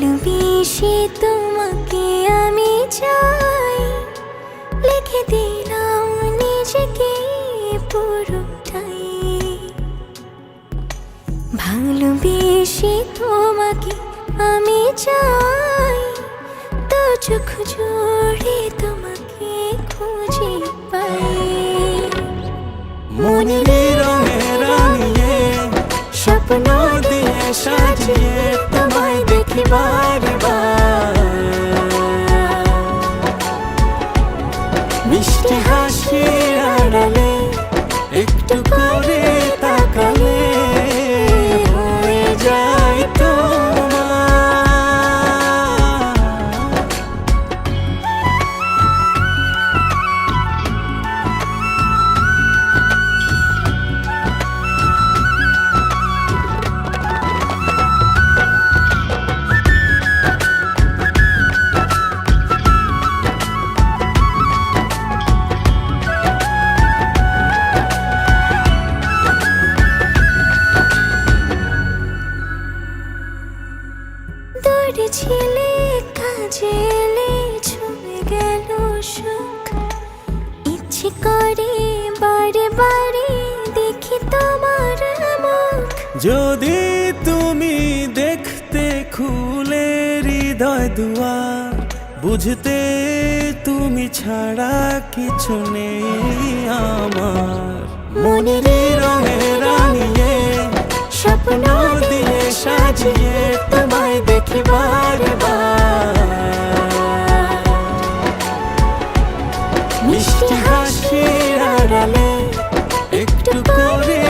বেশি তোমাকে আমি চাই। লিখে দিলাম নিজেকে পুরোটাই। ভালোবেসে তোমাকে আমি চাই। তো চোখ জোড়ে দূরে ছিলে কাজে এলে ছুঁয়ে গেল সুখ। ইচ্ছে করে বারে বারে দেখি তোমার মুখ। যদি তুমি দেখতে খুলে হৃদয় দুয়ার বুঝতে তুমি ছাড়া কিছু নেই আমার। মনের মিষ্টি হাসির আড়ালে একটু করে